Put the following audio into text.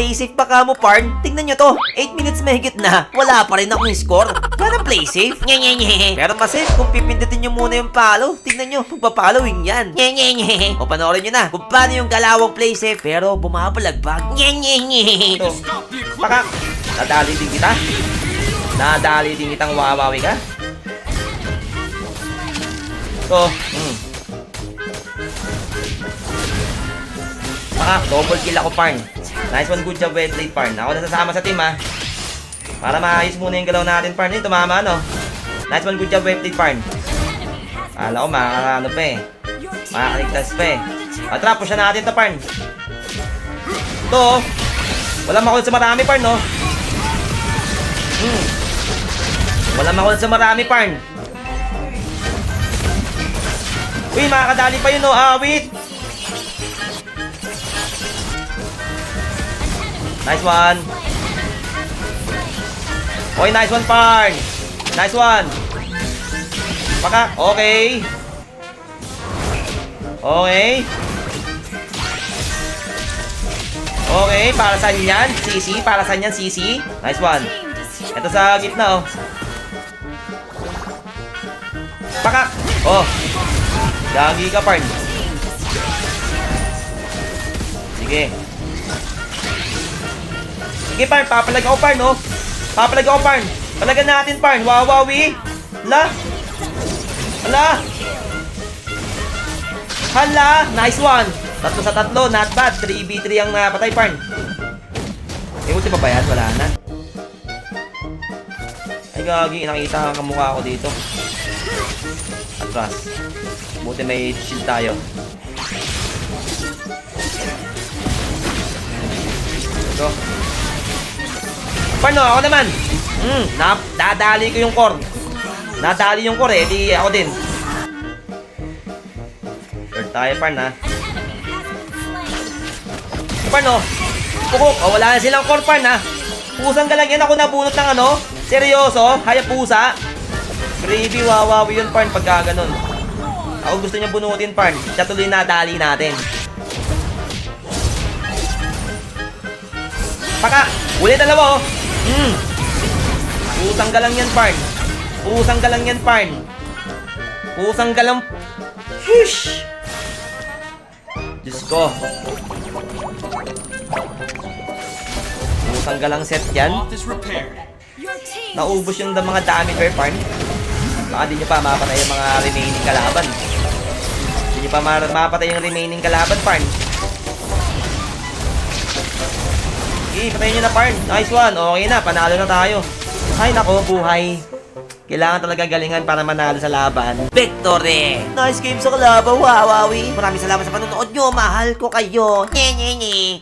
Play safe pa ka mo, Parn. Tingnan nyo to. 8 minutes mahigit na. Wala pa rin akong score. Ganang play safe. Nye, nye, nye. Pero mas safe kung pipindutin nyo muna yung follow. Tingnan nyo, magpa-following yan. Nye, nye, nye. O panoorin nyo na kung paano yung galawang play safe pero bumabalagbag. Nye, nye, nye. Ito. Pakak. Nadali din kita. Nadali din kitang wawawi ka. Ito. Hmm. Pakak. Double kill ako, Parn. Nice one. Good job, well played, Parn. Ako nasasama sa team, ha. Para maayos muna yung galaw natin, Parn. Yun, tumama, no? Nice one. Good job, well played, Parn. Kala ko, makakaano pa eh. Makakaligtas pa eh. Atrap, push na natin to, Parn. Ito, oh. Wala makulit sa marami, Parn, no? Hmm. Wala makulit sa marami, Parn. Uy, makakadali pa yun, no? Ah, Nice one. Oy, nice one, Parn. Nice one. Paka, okay. Okay. Okay, para saan yan? Sisi, para saan yan, Sisi? Nice one. Ito sa gitna, oh. Pakak! Oh. Gagi ka, Parn. Sige. Sige, Parn. Papalag ako, Parn, oh. Papalag ako, Parn. Palagan natin, Parn. Wawawi. La. Hala. Hala. Nice one. Tatlo sa tatlo. Not bad. 3v3 ang napatay, Parn. May ulti pa ba yan? Wala na. Ay, gagi. Nakita ang kamukha ko dito. Atras. Buti may shield tayo. Ito. Paano? Ako naman. Hmm, na dadali ko yung core. Nadali yung core eh, di ako din. Third tayo, Parn ha. Paano? Pukok. Oh, wala na silang core, Parn ha. Pusang ka lang yan. Ako nabunot ng ano? Seryoso? Hayapusa? Gravy, wawawi yun, Parn, pagka ganun. Ako gusto niya bunutin, Parn. Siya tuloy nadali natin. Paka! Uli dalawa, oh! Hmm! Pusang ka lang yan, Parn. Pusang ka lang yan, Parn. Pusang ka lang... Shush! Diyos ko. Pusang ka lang set yan. Naubos yung da- mga damage bear farm. Baka di nyo pa mapatay yung mga remaining kalaban. Di nyo pa ma- mapatay yung remaining kalaban, Parn. Sige, patayin nyo na, Parn. Nice one. Okay na, panalo na tayo. Ay, nako, buhay. Kailangan talaga galingan para manalo sa laban. Victory! Nice game sa kalaban, wawawi. Maraming salamat sa panonood nyo. Mahal ko kayo. Nye, nye, nye.